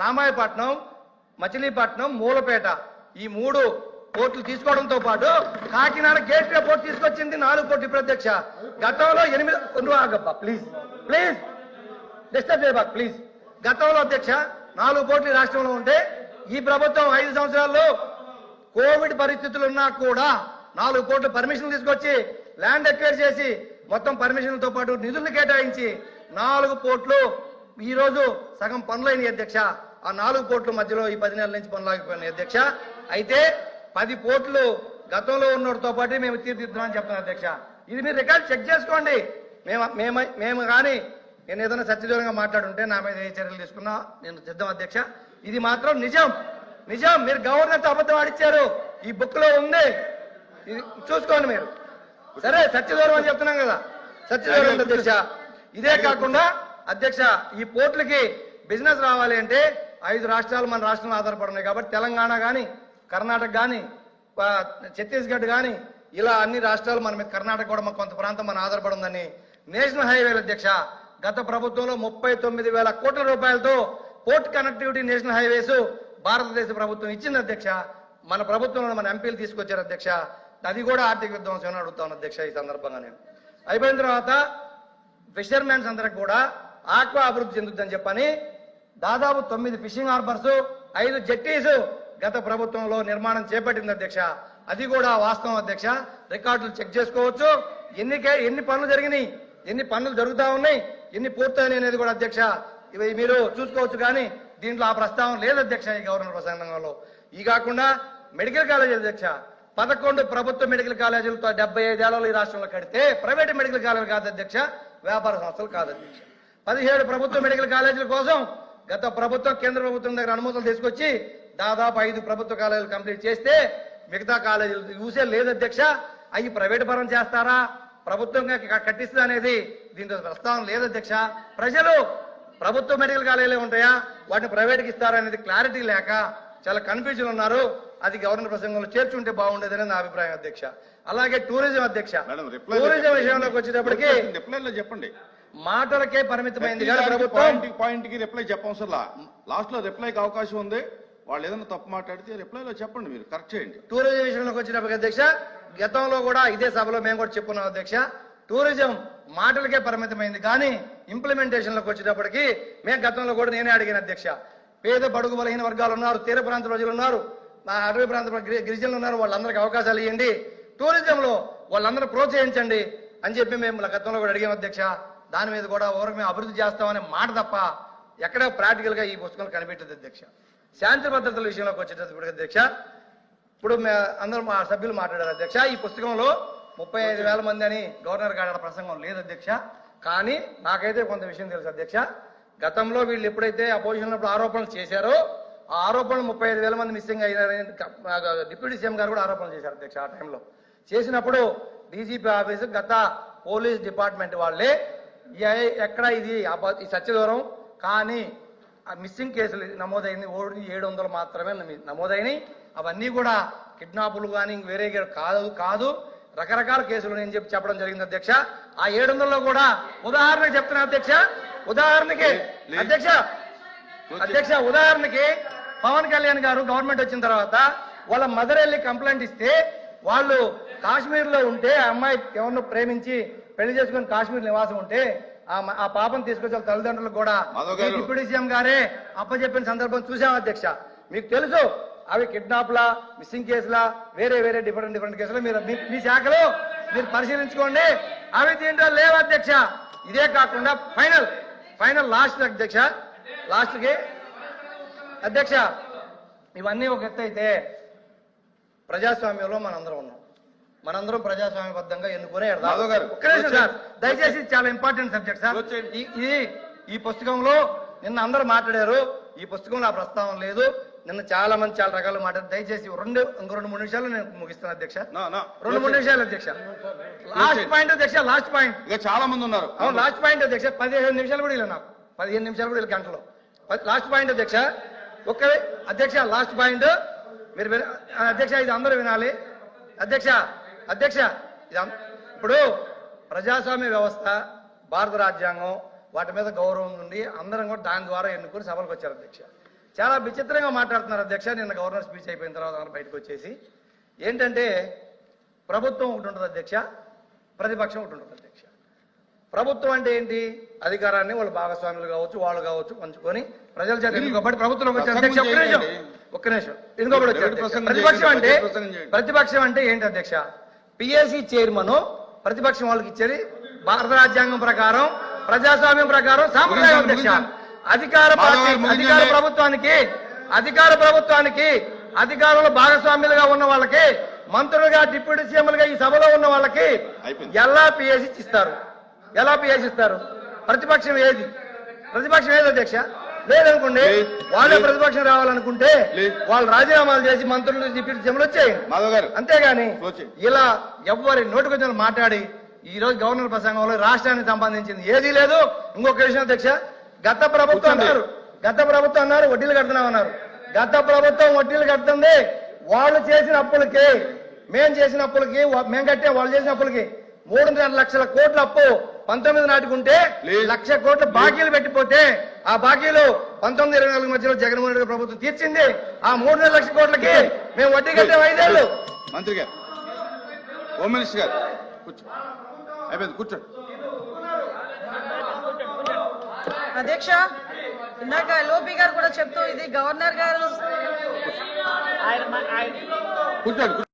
రామాయపట్నం మచిలీపట్నం మూలపేట ఈ మూడు పోర్టులు తీసుకోవడంతో పాటు కాకినాడ గేట్ వే పోర్టు తీసుకొచ్చింది నాలుగు పోర్టు ప్రత్యక్ష. గతంలో ఎనిమిది ఉండు ఆగబ్బా ప్లీజ్ ప్లీజ్ డిస్టర్బ్ చేయబా ప్లీజ్ గతంలో అధ్యక్ష నాలుగు కోట్లు రాష్ట్రంలో ఉంటే ఈ ప్రభుత్వం ఐదు సంవత్సరాల్లో కోవిడ్ పరిస్థితులు ఉన్నా కూడా నాలుగు కోట్లు పర్మిషన్ తీసుకొచ్చి ల్యాండ్ ఎక్వైర్ చేసి మొత్తం పర్మిషన్లతో పాటు నిధులు కేటాయించి నాలుగు కోట్లు ఈరోజు సగం పనులైన అధ్యక్ష. ఆ నాలుగు కోట్ల మధ్యలో ఈ పది నెలల నుంచి పనులాగిపోయినాయి అధ్యక్ష. అయితే పది కోట్లు గతంలో ఉన్నోడితో పాటు మేము తీర్చిదిద్దామని చెప్తున్నాం అధ్యక్ష. ఇది మీరు రికార్డ్ చెక్ చేసుకోండి. మేము మేము మేము కానీ నేను ఏదైనా సత్యదూరంగా మాట్లాడుంటే నా మీద ఏ చర్యలు తీసుకున్నా నేను సిద్ధం అధ్యక్ష. ఇది మాత్రం నిజం. నిజం. మీరు గవర్నర్ అబద్ధం ఆడిచ్చారు. ఈ బుక్లో ఉంది. ఇది చూసుకోండి మీరు. సరే సత్యదూరం అని చెప్తున్నాం కదా. సత్యదూరం అధ్యక్ష. ఇదే కాకుండా అధ్యక్ష ఈ పోర్టులకి బిజినెస్ రావాలి అంటే ఐదు రాష్ట్రాలు మన రాష్ట్రంలో ఆధారపడినాయి కాబట్టి తెలంగాణ కానీ కర్ణాటక కానీ ఛత్తీస్గఢ్ కానీ ఇలా అన్ని రాష్ట్రాలు మన మీద కర్ణాటక కూడా మన కొంత ప్రాంతం మన ఆధారపడి ఉందని నేషనల్ హైవేల అధ్యక్ష గత ప్రభుత్వంలో ముప్పై తొమ్మిది వేల కోట్ల రూపాయలతో పోర్ట్ కనెక్టివిటీ నేషనల్ హైవేస్ భారతదేశ ప్రభుత్వం ఇచ్చింది అధ్యక్ష. మన ప్రభుత్వంలో మన ఎంపీలు తీసుకొచ్చారు అధ్యక్ష. అది కూడా ఆర్థిక విధ్వంసం అని అడుగుతాను అధ్యక్ష ఈ సందర్భంగా నేను. అయిపోయిన తర్వాత ఫిషర్మెన్స్ అందరికి కూడా ఆక్వా అభివృద్ధి చెందుద్దని చెప్పని దాదాపు తొమ్మిది ఫిషింగ్ హార్బర్స్ ఐదు జెట్టీస్ గత ప్రభుత్వంలో నిర్మాణం చేపట్టింది అధ్యక్ష. అది కూడా వాస్తవం అధ్యక్ష. రికార్డులు చెక్ చేసుకోవచ్చు. ఎన్ని ఎన్ని పనులు జరిగినాయి ఎన్ని పనులు జరుగుతూ ఉన్నాయి ఎన్ని పూర్తయినాయి అనేది కూడా అధ్యక్ష ఇవి మీరు చూసుకోవచ్చు కానీ దీంట్లో ఆ ప్రస్తావన లేదు అధ్యక్ష ఈ గవర్నర్ ప్రసంగంలో. ఈ కాకుండా మెడికల్ కాలేజ్ అధ్యక్ష పదకొండు ప్రభుత్వ మెడికల్ కాలేజీలతో డెబ్బై ఐదేళ్ళలో ఈ రాష్ట్రంలో కడితే ప్రైవేట్ మెడికల్ కాలేజీలు కాదు అధ్యక్ష వ్యాపార సంస్థలు కాదు అధ్యక్ష. పదిహేడు ప్రభుత్వ మెడికల్ కాలేజీల కోసం గత ప్రభుత్వం కేంద్ర ప్రభుత్వం దగ్గర అనుమతులు తీసుకొచ్చి దాదాపు ఐదు ప్రభుత్వ కాలేజీలు కంప్లీట్ చేస్తే మిగతా కాలేజీలు చూసే లేదు అధ్యక్ష. అవి ప్రైవేట్ పరం చేస్తారా? ప్రభుత్వంగా కట్టిస్తుందా అనేది దీంట్లో ప్రస్తావన లేదు అధ్యక్ష. ప్రజలు ప్రభుత్వ మెడికల్ కాలేజీలే ఉంటాయా? వాటిని ప్రైవేట్కి ఇస్తారా అనేది క్లారిటీ లేక చాలా కన్ఫ్యూజన్ ఉన్నారు. అది గవర్నర్ ప్రసంగంలో చేర్చుంటే బాగుండేదని నా అభిప్రాయం అధ్యక్ష. అలాగే టూరిజం అధ్యక్ష. టూరిజం విషయంలోకి వచ్చేటప్పటికి చెప్పండి. మాటలకే పరిమితమైంది కానీ ప్రభుత్వం? పాయింట్కి రిప్లై చెప్పవసరలా లాస్ట్లో. రిప్లైకి అవకాశం ఉంది. వాళ్ళు ఏదైనా తప్పు మాట్లాడితే రిప్లైలో చెప్పండి మీరు. కరెక్ట్ చేయండి. టూరిజం విషయంలోకి వచ్చినప్పటికీ అధ్యక్ష గతంలో కూడా ఇదే సభలో మేము కూడా చెప్పుకున్నాం అధ్యక్ష టూరిజం మాటలకే పరిమితమైంది కానీ ఇంప్లిమెంటేషన్లోకి వచ్చేటప్పటికి మేము గతంలో కూడా నేనే అడిగిన అధ్యక్ష. పేద బడుగు బలహీన వర్గాలు ఉన్నారు తీర ప్రాంత ప్రజలు ఉన్నారు నా అటవీ ప్రాంత గిరి- గిరిజనులు ఉన్నారు వాళ్ళందరికీ అవకాశాలు ఇవ్వండి. టూరిజంలో వాళ్ళందరూ ప్రోత్సహించండి అని చెప్పి మేము గతంలో కూడా అడిగాం అధ్యక్ష. దాని మీద కూడా ఓరకు మేము అభివృద్ధి చేస్తామనే మాట తప్ప ఎక్కడ ప్రాక్టికల్గా ఈ పుస్తకం కనిపెట్టదు అధ్యక్ష. శాంతి భద్రతల విషయంలోకి వచ్చేటప్పుడు అధ్యక్ష. ఇప్పుడు మే- అందరూ మా సభ్యులు మాట్లాడారు అధ్యక్ష. ఈ పుస్తకంలో ముప్పై ఐదు వేల మంది అని గవర్నర్ గారి ప్రసంగం లేదు అధ్యక్ష. కానీ నాకైతే కొంత విషయం తెలుసు అధ్యక్ష. గతంలో వీళ్ళు ఎప్పుడైతే అపోజిషన్ ఉన్నప్పుడు ఆరోపణలు చేశారో ఆ ఆరోపణలు ముప్పై ఐదు వేల మంది మిస్సింగ్ అయినారని డిప్యూటీ సీఎం గారు కూడా ఆరోపణలు చేశారు అధ్యక్ష ఆ టైంలో. చేసినప్పుడు డీజీపీ ఆఫీసు గత పోలీస్ డిపార్ట్మెంట్ వాళ్ళే ఎక్కడ ఇది? ఈ సత్యదూరం. కానీ ఆ మిస్సింగ్ కేసులు నమోదైంది. ఓడి ఏడు వందలు మాత్రమే నమి- నమోదైనవి అవన్నీ కూడా కిడ్నాపులు కానీ ఇంక వేరే కాదు కాదు. రకరకాల కేసులు నేను చెప్పి చెప్పడం జరిగింది అధ్యక్ష. ఆ ఏడు వందల్లో కూడా ఉదాహరణకి చెప్తున్నా అధ్యక్ష. ఉదాహరణకి అధ్యక్ష. అధ్యక్ష ఉదాహరణకి పవన్ కళ్యాణ్ గారు గవర్నమెంట్ వచ్చిన తర్వాత వాళ్ళ మదర్ వెళ్ళి కంప్లైంట్ ఇస్తే వాళ్ళు కాశ్మీర్లో ఉంటే అమ్మాయి ఎవరినో ప్రేమించి పెళ్ళి చేసుకుని కాశ్మీర్ నివాసం ఉంటే ఆ పాపం తీసుకొచ్చి తల్లిదండ్రులకు కూడా. డిప్యూటీ సీఎం గారే అప్పచెప్పిన సందర్భం చూసాం అధ్యక్ష? మీకు తెలుసు అవి కిడ్నాప్లా మిస్సింగ్ కేసులా వేరే వేరే డిఫరెంట్ డిఫరెంట్ కేసులు. మీరు మీ- మీ శాఖలో మీరు పరిశీలించుకోండి. అవి దీంట్లో లేవు అధ్యక్ష? ఇదే కాకుండా ఫైనల్ ఫైనల్ లాస్ట్ అధ్యక్ష లాస్ట్కి అధ్యక్ష ఇవన్నీ ఒక ఎత్తు అయితే ప్రజాస్వామ్యంలో మనందరం ఉన్నాం. మనందరం ప్రజాస్వామ్యబద్ధంగా ఎన్నుకునే గారు, ఒక్క నిమిషం సార్ దయచేసి చాలా ఇంపార్టెంట్ సబ్జెక్ట్ సార్. వచ్చేయండి. ఈ- ఇది ఈ పుస్తకంలో నిన్న అందరూ మాట్లాడారు. ఈ పుస్తకంలో ఆ ప్రస్తావన లేదు. నిన్న చాలా మంది చాలా రకాలు మాట్లాడారు. దయచేసి రెండు ఇంకో రెండు మూడు నిమిషాలు నేను ముగిస్తాను అధ్యక్ష. నా నా. రెండు మూడు నిమిషాలు అధ్యక్ష. లాస్ట్ పాయింట్ అధ్యక్ష లాస్ట్ పాయింట్ ఇక చాలా మంది ఉన్నారు. అవును లాస్ట్ పాయింట్ అధ్యక్ష. పదిహేను నిమిషాలు కూడా ఇలా నాకు. పదిహేను నిమిషాలు కూడా ఇలా గంటలో. లాస్ట్ పాయింట్ అధ్యక్ష. ఒక్క అధ్యక్ష లాస్ట్ పాయింట్ మీరు విన- అధ్యక్ష ఇది అందరూ వినాలి. అధ్యక్ష అధ్యక్ష ఇప్పుడు ప్రజాస్వామ్య వ్యవస్థ భారత రాజ్యాంగం వాటి మీద గౌరవం ఉండి అందరం కూడా దాని ద్వారా ఎన్నుకుని సభలకు వచ్చారు అధ్యక్ష. చాలా విచిత్రంగా మాట్లాడుతున్నారు అధ్యక్ష. నిన్న గవర్నర్ స్పీచ్ అయిపోయిన తర్వాత బయటకు వచ్చేసి. ఏంటంటే ప్రభుత్వం ఒకటి ఉంటుంది అధ్యక్ష ప్రతిపక్షం ఒకటి ఉంటుంది అధ్యక్ష. ప్రభుత్వం అంటే ఏంటి? అధికారాన్ని వాళ్ళు భాగస్వాములు కావచ్చు వాళ్ళు కావచ్చు పంచుకొని ప్రజల చేత ఎన్నుకోబడి ప్రభుత్వంలోకి వచ్చే అధ్యక్ష ఒక్క నిమిషం. ఒక్క నిమిషం. ఎన్నుకోబడి ప్రతిపక్షం అంటే. ప్రతిపక్షం అంటే ఏంటి అధ్యక్ష? పిఎస్సి చైర్మన్ ప్రతిపక్షం వాళ్ళకి ఇచ్చేది భారత రాజ్యాంగం ప్రకారం ప్రజాస్వామ్యం ప్రకారం సాంప్రదాయం అధ్యక్ష. అధికార పార్టీ. అధికార ప్రభుత్వానికి అధికార ప్రభుత్వానికి అధికారంలో భాగస్వామ్యులుగా ఉన్న వాళ్ళకి మంత్రులుగా డిప్యూటీ సీఎంలుగా ఈ సభలో ఉన్న వాళ్ళకి. ఎలా పిఎస్ ఇస్తారు ఎలా పిఎస్ ఇస్తారు ప్రతిపక్షం ఏది ప్రతిపక్షం ఏది అధ్యక్ష లేదనుకోండి లేదు. వాళ్ళే. ప్రతిపక్షం రావాలనుకుంటే. వాళ్ళు రాజీనామాలు చేసి మంత్రులు డిప్యూటీ సీఎంలు వచ్చేయండి మాధవ్ గారు అంతేగాని. ఇలా ఎవ్వరి నోటికొచ్చిన మాట్లాడి ఈ రోజు గవర్నర్ ప్రసంగంలో రాష్ట్రానికి సంబంధించింది ఏదీ లేదు ఇంకొక విషయం అధ్యక్ష గత ప్రభుత్వం. అన్నారు గత ప్రభుత్వం అన్నారు వడ్డీలు కడుతున్నామన్నారు గత ప్రభుత్వం వడ్డీలు కడుతుంది వాళ్ళు చేసిన అప్పులకి మేం చేసిన అప్పులకి మేం కట్టే వాళ్ళు చేసిన అప్పులకి మూడున్నర లక్షల కోట్ల అప్పు పంతొమ్మిది నాటికి ఉంటే Please. లక్ష కోట్ల బాకీలు పెట్టిపోతే ఆ బాకీలు పంతొమ్మిది ఇరవై నాలుగు మధ్యలో జగన్మోహన్ రెడ్డి ప్రభుత్వం తీర్చింది. ఆ మూడున్నర లక్షల కోట్లకి మేము వడ్డీ కట్టాం ఐదేళ్ళు మంత్రి గారు హోమ్ మినిస్టర్ గారు కూర్చో. అయిపోయింది కూర్చోండి. అధ్యక్ష ఇందాక లోపి గారు కూడా చెప్తూ ఇది గవర్నర్ గారు కూర్చోండి.